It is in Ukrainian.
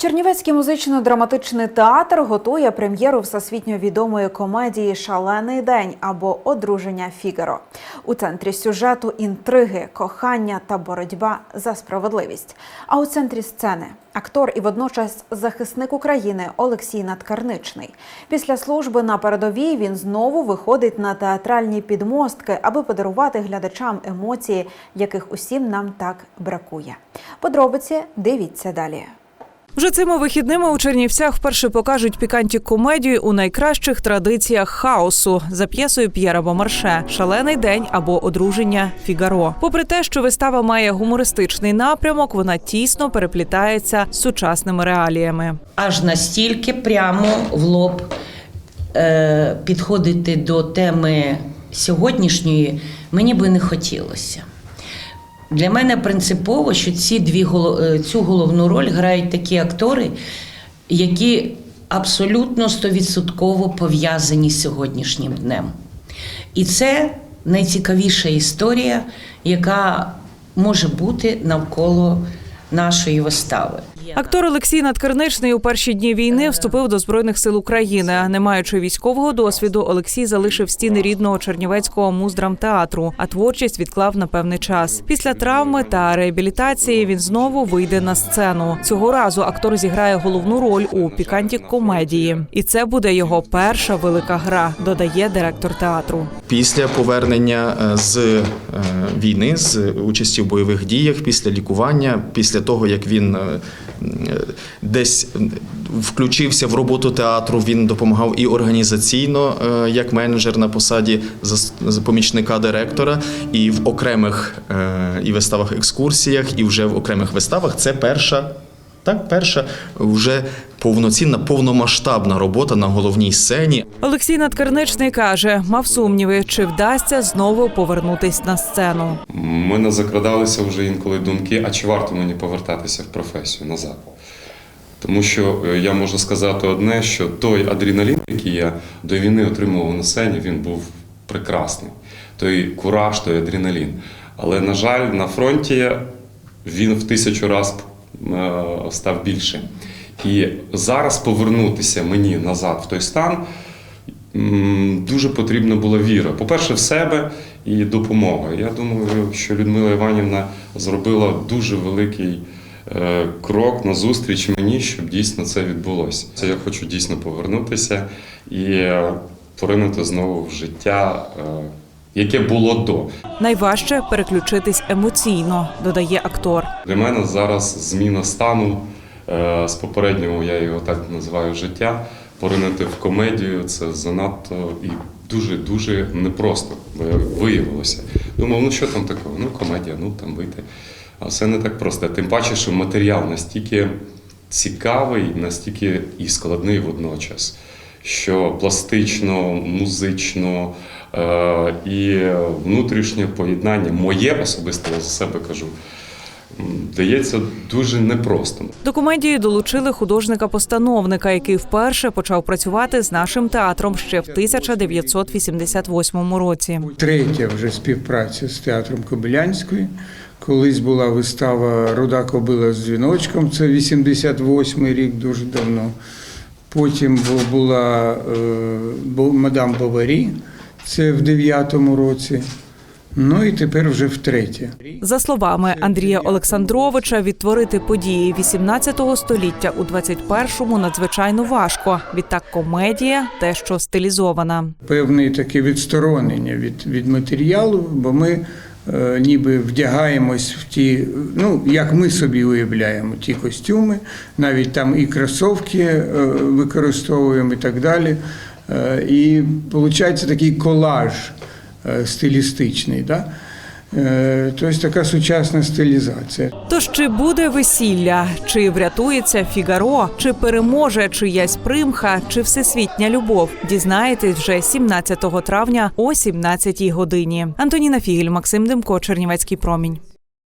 Чернівецький музично-драматичний театр готує прем'єру всесвітньо відомої комедії Шалений день або Одруження Фігаро. У центрі сюжету інтриги, кохання та боротьба за справедливість. А у центрі сцени актор і водночас захисник України Олексій Надкарничний. Після служби на передовій він знову виходить на театральні підмостки, аби подарувати глядачам емоції, яких усім нам так бракує. Подробиці дивіться далі. Вже цими вихідними у Чернівцях вперше покажуть піканті комедію у найкращих традиціях хаосу за п'єсою П'єра Бомарше Шалений день або одруження Фігаро. Попри те, що вистава має гумористичний напрямок, вона тісно переплітається з сучасними реаліями. аж настільки прямо в лоб е, підходити до теми сьогоднішньої мені би не хотілося. Для мене принципово, що ці дві е, цю головну роль грають такі актори, які абсолютно стовідсотково пов'язані з сьогоднішнім днем. І це найцікавіша історія, яка може бути навколо нашої вистави. Актор Олексій Надкарничний у перші дні війни вступив до збройних сил України. Не маючи військового досвіду, Олексій залишив стіни рідного Чернівецького муздрамтеатру, а творчість відклав на певний час. Після травми та реабілітації він знову вийде на сцену. Цього разу актор зіграє головну роль у піканті комедії, і це буде його перша велика гра. Додає директор театру. Після повернення е, з е, війни, з участі в бойових діях, після лікування, після того як він е, е, десь включився в роботу театру, він допомагав і організаційно, е, як менеджер на посаді помічника директора, і в окремих е, і виставах екскурсіях, і вже в окремих виставах. Це перша. Так, перша вже повноцінна, повномасштабна робота на головній сцені. Олексій Надкарничний каже, мав сумніви, чи вдасться знову повернутись на сцену. У мене закрадалися вже інколи думки, а чи варто мені повертатися в професію назад? Тому що е, я можу сказати одне, що той адреналін, який я до війни отримував на сцені, він був прекрасний. Той кураж, той адреналін. Але, на жаль, на фронті він в тисячу разів е, став більше. І зараз повернутися мені назад в той стан дуже потрібна була віра. По-перше, в себе і допомога. Я думаю, що Людмила Іванівна зробила дуже великий е, крок назустріч мені, щоб дійсно це відбулося. Це я хочу дійсно повернутися і поринути знову в життя, е, яке було до. Найважче переключитись емоційно, додає актор. Для мене зараз зміна стану з попереднього, я його так називаю життя. Поринути в комедію це занадто і дуже-дуже непросто е, виявилося. Думав, ну що там такого? Ну, комедія, ну там вийти. А все не так просто. Тим паче, що матеріал настільки цікавий, настільки і складний водночас, що пластично, музично е, і внутрішнє поєднання, моє особисто я за себе кажу, дається дуже непросто. До комедії долучили художника-постановника, який вперше почав працювати з нашим театром ще в 1988 році. Третя вже співпраця з театром Кобилянської. Колись була вистава Руда кобила з дзвіночком, це 88-й рік, дуже давно. Потім була е, мадам Баварі, це в 9-му році. Ну і тепер вже втретє. За словами Андрія Олександровича, відтворити події 18 століття у 21-му надзвичайно важко. Відтак комедія те, що стилізована. певне таке відсторонення від, від матеріалу, бо ми е, ніби вдягаємось в ті, ну як ми собі уявляємо ті костюми, навіть там і кросовки е, використовуємо і так далі. Е, і виходить такий колаж стилістичний. Да? Е, тобто така сучасна стилізація. Тож чи буде весілля, чи врятується Фігаро, чи переможе чиясь примха, чи всесвітня любов? Дізнаєтесь вже 17 травня о 17 годині. Антоніна Фігель, Максим Демко, Чернівецький промінь.